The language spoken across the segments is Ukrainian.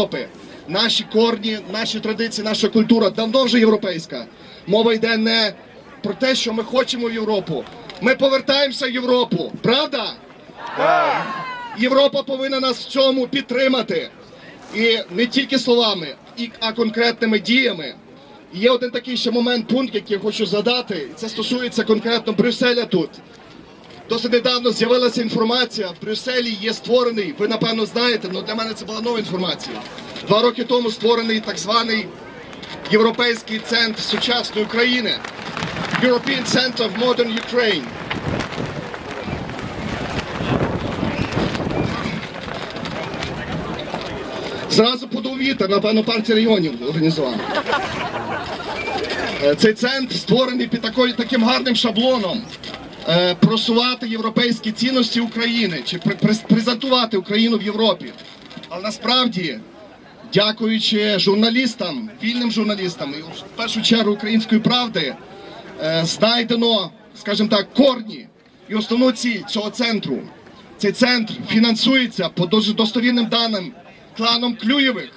Європи. Наші корні, наші традиції, наша культура давно вже європейська. Мова йде не про те, що ми хочемо в Європу. Ми повертаємося в Європу. Правда? Європа повинна нас в цьому підтримати. І не тільки словами, а конкретними діями. Є один такий ще момент, пункт, який я хочу задати. Це стосується конкретно Брюсселя тут. Досить недавно з'явилася інформація. В Брюсселі є створений, ви напевно знаєте, але для мене це була нова інформація. Два роки тому створений так званий Європейський центр сучасної України. European Center of Modern Ukraine. Зразу подув вітер, напевно, партія регіонів організувала. Е, Цей центр створений під такою, таким гарним шаблоном просувати європейські цінності України чи пр- пр- презентувати Україну в Європі. Але насправді, дякуючи журналістам, вільним журналістам, і в першу чергу української правди, е, знайдено, скажімо так, корні і основну ціль цього центру. Цей центр фінансується по дуже достовірним даним кланом Клюєвих.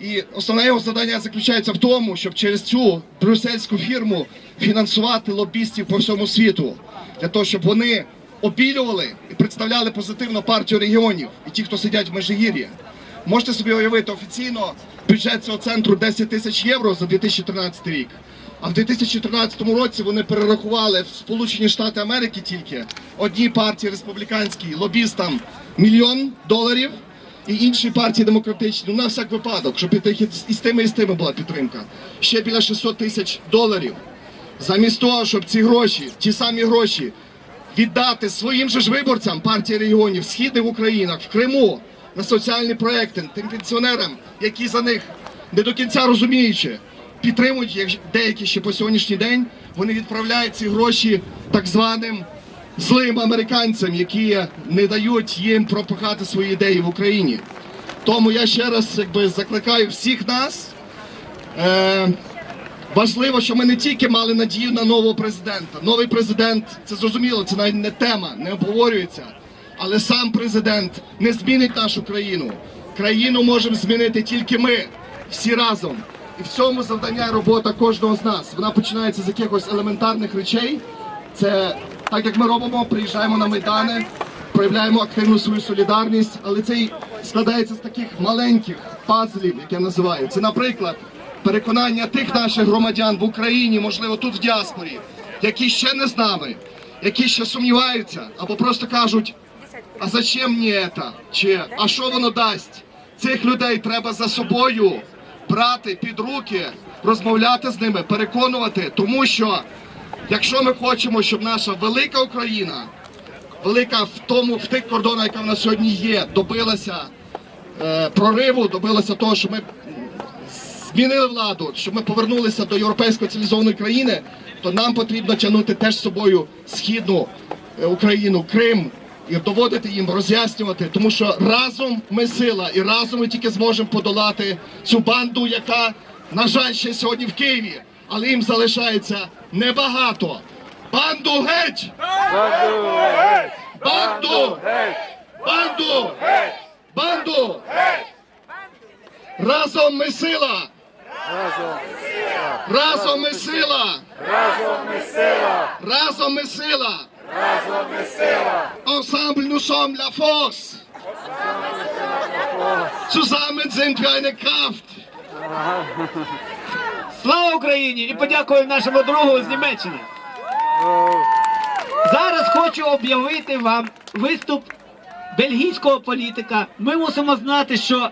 І основне його завдання заключається в тому, щоб через цю брюссельську фірму фінансувати лобістів по всьому світу, для того, щоб вони обілювали і представляли позитивно партію регіонів і ті, хто сидять в Межигір'ї. Можете собі уявити офіційно бюджет цього центру 10 тисяч євро за 2013 рік. А в 2013 році вони перерахували в Сполучені Штати Америки тільки одній партії республіканській лобістам мільйон доларів і інші партії демократичні, ну на всяк випадок, щоб і з тими, і з тими була підтримка. Ще біля 600 тисяч доларів. Замість того, щоб ці гроші, ті самі гроші, віддати своїм же ж виборцям партії регіонів східних Українах, в Криму, на соціальні проекти, тим пенсіонерам, які за них не до кінця розуміючи, підтримують як деякі ще по сьогоднішній день, вони відправляють ці гроші так званим злим американцям, які не дають їм пропихати свої ідеї в Україні. Тому я ще раз якби закликаю всіх нас. Е, важливо, що ми не тільки мали надію на нового президента. Новий президент, це зрозуміло, це навіть не тема, не обговорюється. Але сам президент не змінить нашу країну. Країну можемо змінити тільки ми, всі разом. І в цьому завдання робота кожного з нас. Вона починається з якихось елементарних речей. Це так як ми робимо, приїжджаємо на майдани, проявляємо активну свою солідарність, але це складається з таких маленьких пазлів, як я називаю. Це, наприклад, переконання тих наших громадян в Україні, можливо, тут в діаспорі, які ще не з нами, які ще сумніваються, або просто кажуть, а зачем мені це? Чи а що воно дасть? Цих людей треба за собою брати під руки, розмовляти з ними, переконувати, тому що якщо ми хочемо, щоб наша велика Україна, велика в тому, в тих кордонах, яка в нас сьогодні є, добилася е, прориву, добилася того, що ми змінили владу, щоб ми повернулися до європейської цивілізованої країни, то нам потрібно тягнути теж з собою східну е, Україну, Крим. І доводити їм, роз'яснювати, тому що разом ми сила, і разом ми тільки зможемо подолати цю банду, яка, на жаль, ще сьогодні в Києві, але їм залишається небагато. Банду геть! Банду! Банду! Банду! Разом ми сила! Разом ми сила! Разом ми сила! Разом ми сила! Разом ми сила! Ensemble nous sommes la force! Zusammen sind wir eine Kraft! Слава Україні! І подякую нашому другу з Німеччини. Зараз хочу об'явити вам виступ бельгійського політика. Ми мусимо знати, що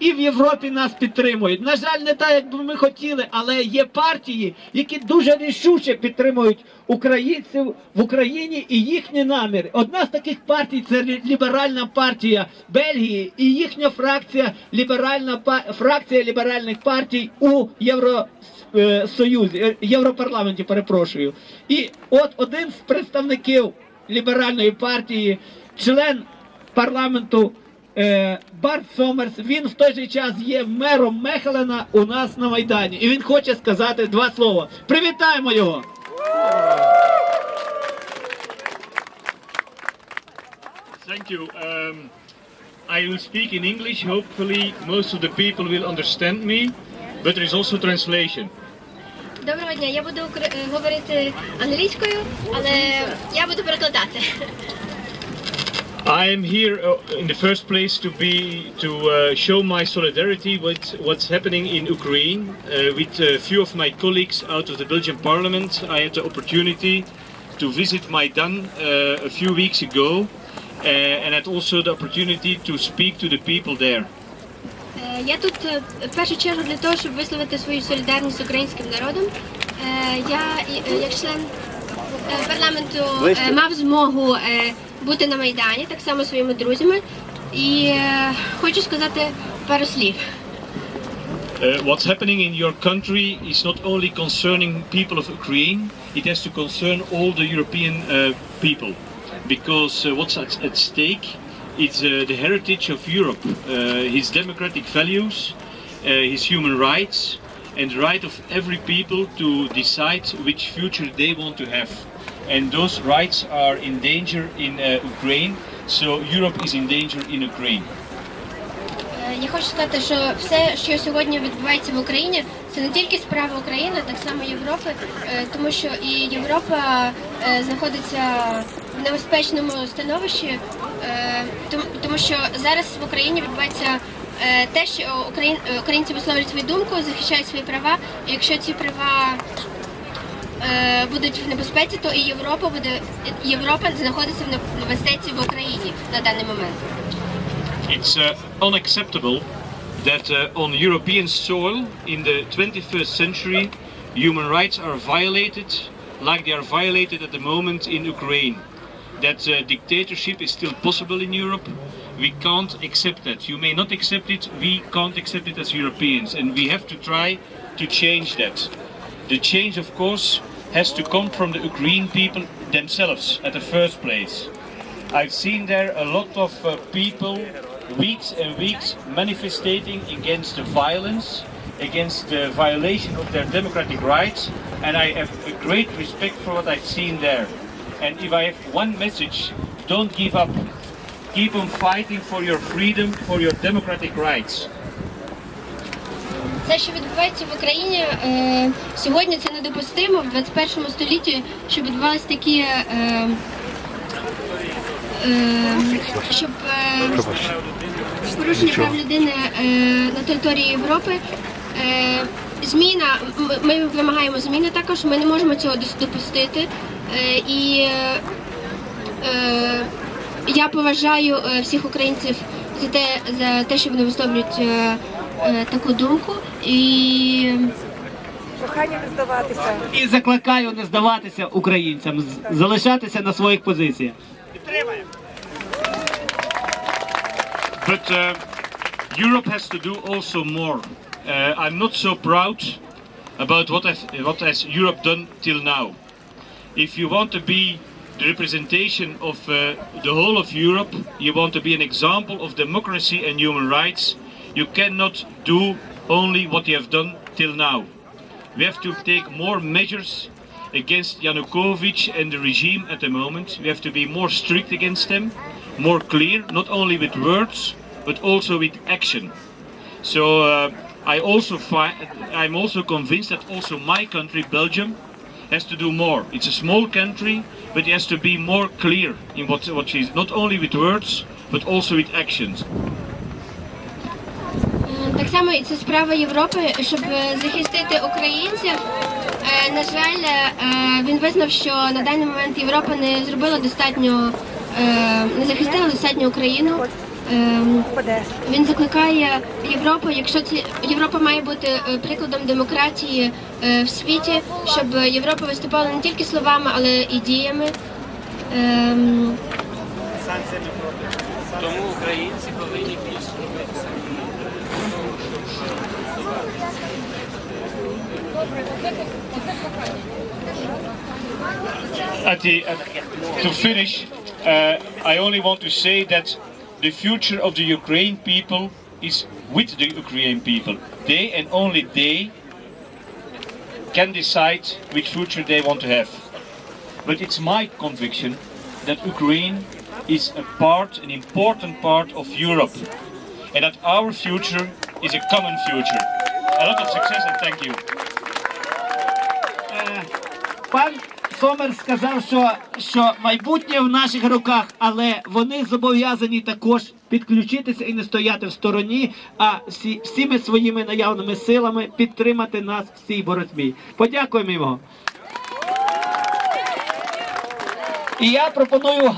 і в Європі нас підтримують. На жаль, не так, як би ми хотіли, але є партії, які дуже рішуче підтримують українців в Україні і їхні наміри. Одна з таких партій це ліберальна партія Бельгії і їхня фракція ліберальна фракція ліберальних партій у Євросоюзі, е, Європарламенті, перепрошую. І от один з представників ліберальної партії, член парламенту е, Барт Сомерс, він в той же час є мером Мехелена у нас на Майдані. І він хоче сказати два слова. Привітаємо його! Thank you. Um, I will speak in English. Hopefully, most of the people will understand me, but there is also translation. Доброго дня, я буду укр- е, говорити англійською, але я буду перекладати. I am here uh, in the first place to be to uh, show my solidarity with what's happening in Ukraine. Uh, with a few of my colleagues out of the Belgian Parliament, I had the opportunity to visit Maidan uh, a few weeks ago, uh, and had also the opportunity to speak to the people there. Е, Я тут е, в першу чергу для того, щоб висловити свою солідарність з українським народом. Е, Я е, як член е, парламенту е, мав змогу е, бути на Майдані, так само зі своїми друзями. І е, хочу сказати пару слів. Uh, what's happening in your country is not only concerning people of Ukraine, it has to concern all the European uh, people. Because uh, what's at, at stake is uh, the heritage of Europe, uh, his democratic values, uh, his human rights, and the right of every people to decide which future they want to have. And those rights are in danger in uh, Ukraine, so Europe is in danger in Ukraine. Е, Я хочу сказати, що все, що сьогодні відбувається в Україні, це не тільки справа України, так само Європи, е, тому що і Європа е, знаходиться в небезпечному становищі, тому що зараз в Україні відбувається те, що україн- українці висловлюють свою думку, захищають свої права. І якщо ці права будуть в небезпеці, то і Європа буде Європа знаходиться в небезпеці в Україні на даний момент. It's uh, unacceptable that uh, on European soil in the 21st century human rights are violated like they are violated at the moment in Ukraine. That uh, dictatorship is still possible in Europe. We can't accept that. You may not accept it, we can't accept it as Europeans, and we have to try to change that. The change, of course, has to come from the Ukrainian people themselves at the first place. I've seen there a lot of uh, people, weeks and weeks, manifesting against the violence, against the violation of their democratic rights, and I have a great respect for what I've seen there. And if I have one message, don't give up. Keep on fighting for your freedom, for your democratic rights. Те, що відбувається в Україні е, сьогодні, це недопустимо в 21 столітті, щоб відбувалися такі. Е, е, щоб порушення прав людини на території Європи. Зміна, ми вимагаємо зміни також, ми не можемо цього допустити. І я поважаю всіх українців за те, за те, що вони висловлюють таку думку. І Прохання не здаватися. І закликаю не здаватися українцям, з- залишатися на своїх позиціях. Підтримаємо. But uh, Europe has to do also more. Uh, I'm not so proud about what, has what has Europe done till now. If you want to be the representation of uh, the whole of Europe, you want to be an example of democracy and human rights, you cannot do only what you have done till now. We have to take more measures against Yanukovych and the regime at the moment. We have to be more strict against them, more clear, not only with words, but also with action. So uh, I also I'm also convinced that also my country, Belgium, has to do more. It's a small country, but it has to be more clear in what what she's not only with words, but also with actions. Е, само це справа Європи, щоб е, захистити українців. Е, На жаль, е, він визнав, що на даний момент Європа не зробила достатньо, не захистила достатньо Україну. Він закликає Європу, якщо ці Європа має бути прикладом демократії в світі, щоб Європа виступала не тільки словами, але і діями. Ем, Тому українці повинні більше At the, at, to finish, uh, I only want to say that the future of the Ukraine people is with the Ukrainian people. They and only they can decide which future they want to have. But it's my conviction that Ukraine is a part, an important part of Europe, and that our future is a common future. A lot of success and thank you. Е, Пан Сомер сказав, що, що майбутнє в наших руках, але вони зобов'язані також підключитися і не стояти в стороні, а всі, всіми своїми наявними силами підтримати нас в цій боротьбі. Подякуємо йому. І я пропоную